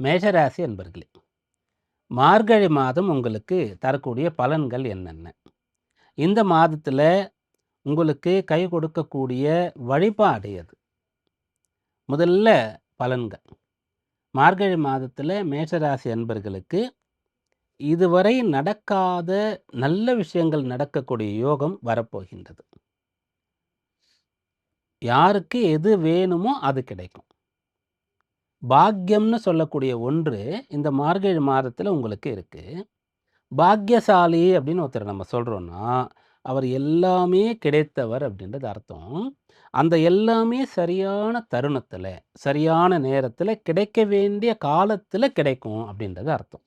மேஷராசி அன்பர்களே மார்கழி மாதம் உங்களுக்கு தரக்கூடிய பலன்கள் என்னென்ன? இந்த மாதத்தில் உங்களுக்கு கை கொடுக்கக்கூடிய வழிபாடு எது? முதல்ல பலன்கள். மார்கழி மாதத்தில் மேஷராசி அன்பர்களுக்கு இதுவரை நடக்காத நல்ல விஷயங்கள் நடக்கக்கூடிய யோகம் வரப்போகின்றது. யாருக்கு எது வேணுமோ அது கிடைக்கும். பாக்கியம்னு சொல்லக்கூடிய ஒன்று இந்த மார்கழி மாதத்தில் உங்களுக்கு இருக்குது பாக்கியசாலி அப்படின்னு ஒருத்தர் நம்ம சொல்கிறோன்னா அவர் எல்லாமே கிடைத்தவர் அப்படின்றது அர்த்தம். அந்த எல்லாமே சரியான தருணத்தில் சரியான நேரத்தில் கிடைக்க வேண்டிய காலத்தில் கிடைக்கும் அப்படின்றது அர்த்தம்.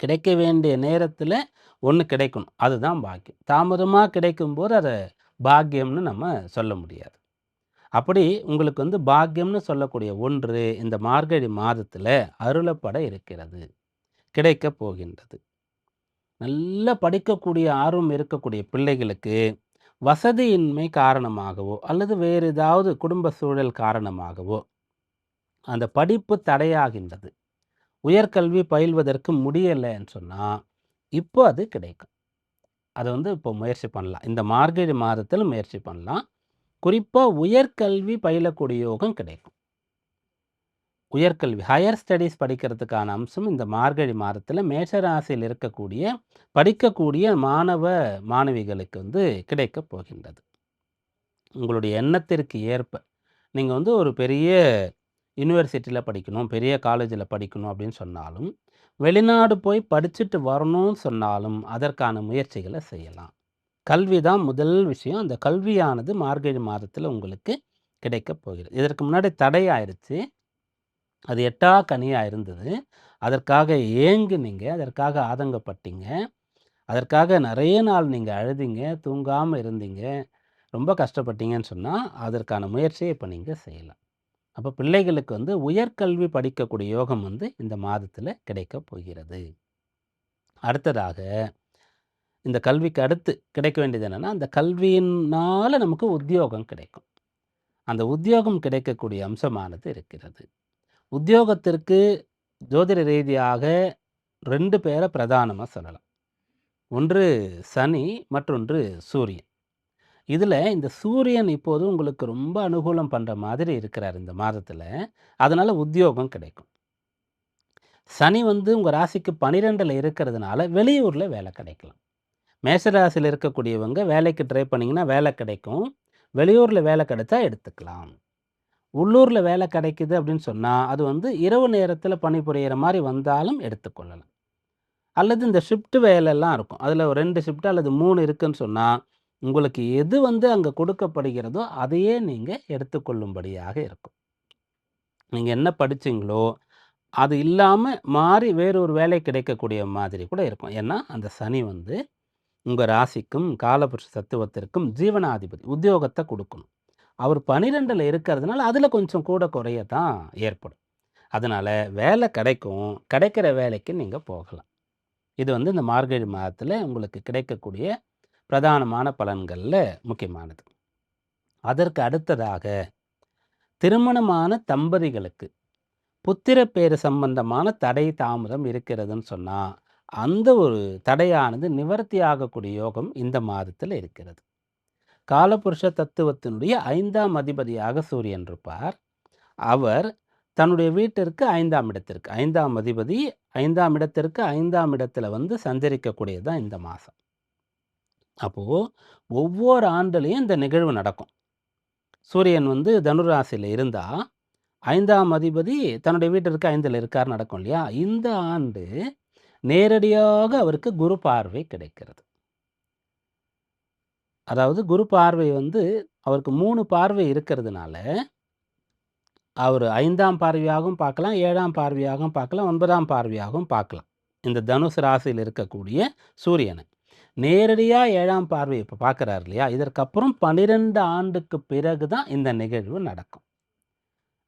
கிடைக்க வேண்டிய நேரத்தில் ஒன்று கிடைக்கணும். அதுதான் பாக்கியம் தாமதமாக கிடைக்கும்போது அதை பாக்கியம்னு நம்ம சொல்ல முடியாது. அப்படி உங்களுக்கு வந்து பாக்கியம்னு சொல்லக்கூடிய ஒன்று இந்த மார்கழி மாதத்தில் அருளப்பட இருக்கிறது. கிடைக்க போகின்றது. நல்ல படிக்கக்கூடிய ஆர்வம் இருக்கக்கூடிய பிள்ளைகளுக்கு வசதியின்மை காரணமாகவோ அல்லது வேறு ஏதாவது குடும்ப சூழல் காரணமாகவோ அந்த படிப்பு தடையாகின்றது. உயர்கல்வி பயில்வதற்கு முடியலைன்னு சொன்னால் இப்போ அது கிடைக்கும். அதை வந்து இப்போ முயற்சி பண்ணலாம். இந்த மார்கழி மாதத்தில் முயற்சி பண்ணலாம். குறிப்பாக உயர்கல்வி பயிலக்கூடிய யோகம் கிடைக்கும். உயர்கல்வி ஹையர் ஸ்டடீஸ் படிக்கிறதுக்கான அம்சம் இந்த மார்கழி மாதத்தில் மேஷராசியில் இருக்கக்கூடிய படிக்கக்கூடிய மாணவ மாணவிகளுக்கு வந்து கிடைக்கப் போகின்றது. உங்களுடைய எண்ணத்திற்கு ஏற்ப நீங்கள் வந்து ஒரு பெரிய யூனிவர்சிட்டியில் படிக்கணும் பெரிய காலேஜில் படிக்கணும் அப்படின்னு சொன்னாலும் வெளிநாடு போய் படிச்சுட்டு வரணும்னு சொன்னாலும் அதற்கான முயற்சிகளை செய்யலாம். கல்வி தான் முதல் விஷயம். அந்த கல்வியானது மார்கழி மாதத்தில் உங்களுக்கு கிடைக்க போகிறது. இதற்கு முன்னாடி தடை ஆயிடுச்சு அது எட்டா கனியாக இருந்தது. அதற்காக ஏங்குனீங்க அதற்காக ஆதங்கப்பட்டீங்க. அதற்காக நிறைய நாள் நீங்கள் அழுதிங்க தூங்காமல் இருந்தீங்க ரொம்ப கஷ்டப்பட்டீங்கன்னு சொன்னால் அதற்கான முயற்சியை இப்போ நீங்கள் செய்யலாம். அப்போ பிள்ளைகளுக்கு வந்து உயர்கல்வி படிக்கக்கூடிய யோகம் வந்து இந்த மாதத்தில் கிடைக்க போகிறது. அடுத்ததாக இந்த கல்விக்கு அடுத்து கிடைக்க வேண்டியது என்னென்னா அந்த கல்வியினால் நமக்கு உத்தியோகம் கிடைக்கும். அந்த உத்தியோகம் கிடைக்கக்கூடிய அம்சமானது இருக்கிறது. உத்தியோகத்திற்கு ஜோதிட ரீதியாக ரெண்டு பேரை பிரதானமாக சொல்லலாம். ஒன்று சனி மற்றொன்று சூரியன். இதில் இந்த சூரியன் இப்போது உங்களுக்கு ரொம்ப அனுகூலம் பண்ணுற மாதிரி இருக்கிறார் இந்த மாதத்தில். அதனால் உத்தியோகம் கிடைக்கும். சனி வந்து உங்கள் ராசிக்கு பனிரெண்டில் இருக்கிறதுனால வெளியூரில் வேலை கிடைக்கலாம். மேசராசியில் இருக்கக்கூடியவங்க வேலைக்கு ட்ரை பண்ணிங்கன்னா வேலை கிடைக்கும். வெளியூரில் வேலை கிடைச்சா எடுத்துக்கலாம். உள்ளூரில் வேலை கிடைக்குது அப்படின்னு சொன்னால் அது வந்து இரவு நேரத்தில் பணிபுரியிற மாதிரி வந்தாலும் எடுத்துக்கொள்ளலாம். அல்லது இந்த ஷிஃப்ட் வேலைலாம் இருக்கும். அதில் ஒரு ரெண்டு ஷிஃப்ட் அல்லது மூணு இருக்குன்னு சொன்னால் உங்களுக்கு எது வந்து அங்கே கொடுக்கப்படுகிறதோ அதையே நீங்கள் எடுத்துக்கொள்ளும்படியாக இருக்கும். நீங்கள் என்ன படிச்சிங்களோ அது இல்லாமல் மாறி வேறொரு வேலை கிடைக்கக்கூடிய மாதிரி கூட இருக்கும். ஏன்னா அந்த சனி வந்து உங்கள் ராசிக்கும் காலபுருஷ தத்துவத்திற்கும் ஜீவனாதிபதி உத்தியோகத்தை கொடுக்கணும். அவர் பனிரெண்டில் இருக்கிறதுனால அதில் கொஞ்சம் கூட குறைய தான் ஏற்படும். அதனால் வேலை கிடைக்கும். கிடைக்கிற வேலைக்கு நீங்கள் போகலாம். இது வந்து இந்த மார்கழி மாதத்தில் உங்களுக்கு கிடைக்கக்கூடிய பிரதானமான பலன்களில் முக்கியமானது. அதற்கு அடுத்ததாக திருமணமான தம்பதிகளுக்கு புத்திர பேரு சம்பந்தமான தடை தாமதம் இருக்கிறதுன்னு சொன்னால் அந்த ஒரு தடையானது நிவர்த்தி ஆகக்கூடிய யோகம் இந்த மாதத்தில் இருக்கிறது. காலபுருஷ தத்துவத்தினுடைய ஐந்தாம் அதிபதியாக சூரியன் இருப்பார். அவர் தன்னுடைய வீட்டிற்கு ஐந்தாம் இடத்திற்கு ஐந்தாம் அதிபதி ஐந்தாம் இடத்திற்கு ஐந்தாம் இடத்துல வந்து சஞ்சரிக்கக்கூடியது தான் இந்த மாதம். அப்போது ஒவ்வொரு ஆண்டுலேயும் இந்த நிகழ்வு நடக்கும். சூரியன் வந்து தனுராசியில் இருந்தால் ஐந்தாம் அதிபதி தன்னுடைய வீட்டிற்கு ஐந்தில் இருக்கார் நடக்கும் இல்லையா? இந்த ஆண்டு நேரடியாக அவருக்கு குரு பார்வை கிடைக்கிறது. அதாவது குரு பார்வை வந்து அவருக்கு மூணு பார்வை இருக்கிறதுனால அவர் ஐந்தாம் பார்வையாகவும் பார்க்கலாம் ஏழாம் பார்வையாகவும் பார்க்கலாம் ஒன்பதாம் பார்வையாகவும் பார்க்கலாம். இந்த தனுசு ராசியில் இருக்கக்கூடிய சூரியனை. நேரடியாக ஏழாம் பார்வை இப்போ பார்க்குறாரு இல்லையா? இதற்கப்புறம் பன்னிரெண்டு ஆண்டுக்கு பிறகு தான் இந்த நிகழ்வு நடக்கும்.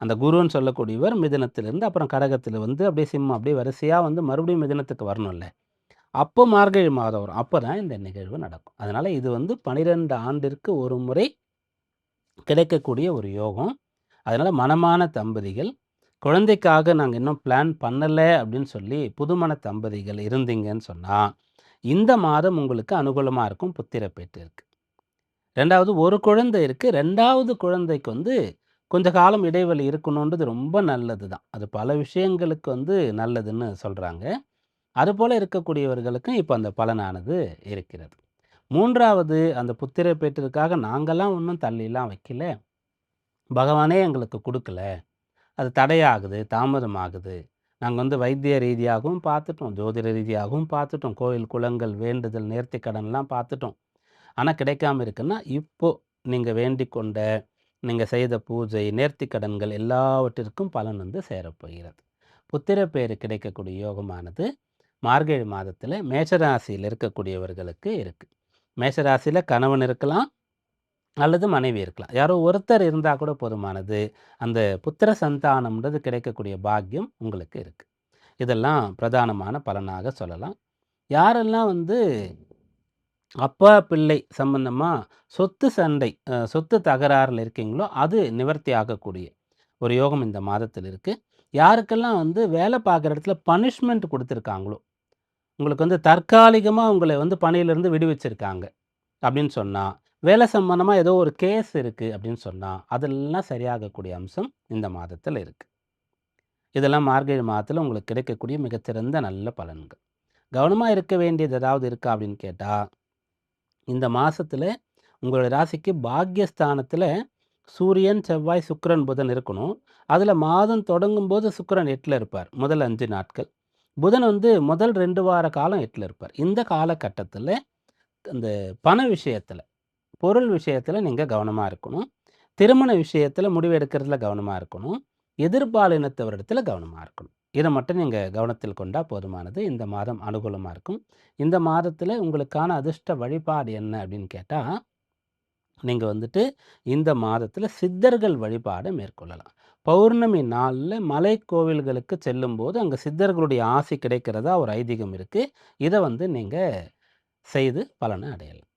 அந்த குருன்னு சொல்லக்கூடியவர் மிதனத்திலிருந்து அப்புறம் கடகத்தில் வந்து அப்படியே சிம்மம் அப்படியே வரிசையாக வந்து மறுபடியும் மிதனத்துக்கு வரணும்ல. அப்போ மார்கழி மாதம் வரும். அப்போ தான் இந்த நிகழ்வு நடக்கும். அதனால் இது வந்து பனிரெண்டு ஆண்டிற்கு ஒரு முறை கிடைக்கக்கூடிய ஒரு யோகம். அதனால் மனமான தம்பதிகள் குழந்தைக்காக நாங்கள் இன்னும் பிளான் பண்ணலை அப்படின்னு சொல்லி புதுமண தம்பதிகள் இருந்தீங்கன்னு சொன்னால் இந்த மாதம் உங்களுக்கு அனுகூலமாக இருக்கும். புத்திரப்பேட்டு இருக்குது ரெண்டாவது ஒரு குழந்தை இருக்குது ரெண்டாவது குழந்தைக்கு வந்து கொஞ்ச காலம் இடைவெளி இருக்கணுன்றது ரொம்ப நல்லது தான். அது பல விஷயங்களுக்கு வந்து நல்லதுன்னு சொல்கிறாங்க அதுபோல் இருக்கக்கூடியவர்களுக்கும் இப்போ அந்த பலனானது இருக்கிறது. மூன்றாவது அந்த புத்திரை பேற்றிற்காக நாங்கள்லாம் ஒன்றும் தள்ளிலாம் வைக்கல. பகவானே எங்களுக்கு கொடுக்கல அது தடையாகுது, தாமதமாகுது. நாங்கள் வந்து வைத்திய ரீதியாகவும் பார்த்துட்டோம். ஜோதிட ரீதியாகவும் பார்த்துட்டோம். கோயில், குளங்கள், வேண்டுதல், நேர்த்தி கடன்லாம் பார்த்துட்டோம். ஆனால் கிடைக்காம இருக்குன்னா, இப்போ நீங்கள் வேண்டிக் கொண்ட, நீங்கள் செய்த பூஜை, நேர்த்தி கடன்கள் எல்லாவற்றிற்கும் பலன் வந்து சேரப்போகிறது. புத்திர பேர் கிடைக்கக்கூடிய யோகமானது மார்கழி மாதத்தில் மேஷராசியில் இருக்கக்கூடியவர்களுக்கு இருக்குது மேஷராசியில் கணவன் இருக்கலாம். அல்லது மனைவி இருக்கலாம். யாரோ ஒருத்தர் இருந்தால் கூட போதுமானது. அந்த புத்திர சந்தானம்ன்றது கிடைக்கக்கூடிய பாக்கியம் உங்களுக்கு இருக்குது இதெல்லாம் பிரதானமான பலனாக சொல்லலாம். யாரெல்லாம் வந்து அப்பா, பிள்ளை சம்பந்தமாக சொத்து சண்டை, சொத்து தகராறில் இருக்கீங்களோ, அது நிவர்த்தி ஆகக்கூடிய ஒரு யோகம் இந்த மாதத்தில் இருக்குது யாருக்கெல்லாம் வந்து வேலை பார்க்குற இடத்துல பனிஷ்மெண்ட் கொடுத்துருக்காங்களோ உங்களுக்கு வந்து தற்காலிகமாக உங்களை வந்து பணியிலிருந்து விடுவிச்சிருக்காங்க அப்படின்னு சொன்னால் வேலை சம்பந்தமாக ஏதோ ஒரு கேஸ் இருக்குது அப்படின்னு சொன்னால் அதெல்லாம் சரியாகக்கூடிய அம்சம் இந்த மாதத்தில் இருக்குது இதெல்லாம் மார்கழி மாதத்தில் உங்களுக்கு கிடைக்கக்கூடிய மிகச்சிறந்த நல்ல பலன்கள். கவனமாக இருக்க வேண்டியது ஏதாவது இருக்கா அப்படின்னு கேட்டால் இந்த மாதத்தில் உங்களுடைய ராசிக்கு பாக்யஸ்தானத்தில் சூரியன், செவ்வாய், சுக்கரன் புதன் இருக்கணும். அதில் மாதம் தொடங்கும்போது சுக்கரன் எட்டில் இருப்பார். முதல் அஞ்சு நாட்கள். புதன் வந்து முதல் ரெண்டு வார காலம் எட்டில் இருப்பார். இந்த காலகட்டத்தில் அந்த பண விஷயத்தில் பொருள் விஷயத்தில் நீங்கள் கவனமாக இருக்கணும். திருமண விஷயத்தில் முடிவு எடுக்கிறதுல கவனமாக இருக்கணும். எதிர்பாலினத்தவரிடத்தில் கவனமாக இருக்கணும். இதை மட்டும் நீங்கள் கவனத்தில் கொண்டால் போதுமானது. இந்த மாதம் அனுகூலமாக இருக்கும். இந்த மாதத்தில் உங்களுக்கான அதிர்ஷ்ட வழிபாடு என்ன அப்படின்னு கேட்டால் நீங்கள் வந்துட்டு இந்த மாதத்தில் சித்தர்கள் வழிபாடை மேற்கொள்ளலாம். பௌர்ணமி நாளில் மலை கோவில்களுக்கு செல்லும்போது, அங்கே சித்தர்களுடைய ஆசி கிடைக்கிறதா ஒரு ஐதீகம் இருக்குது இதை வந்து நீங்கள் செய்து பலன அடையலாம்.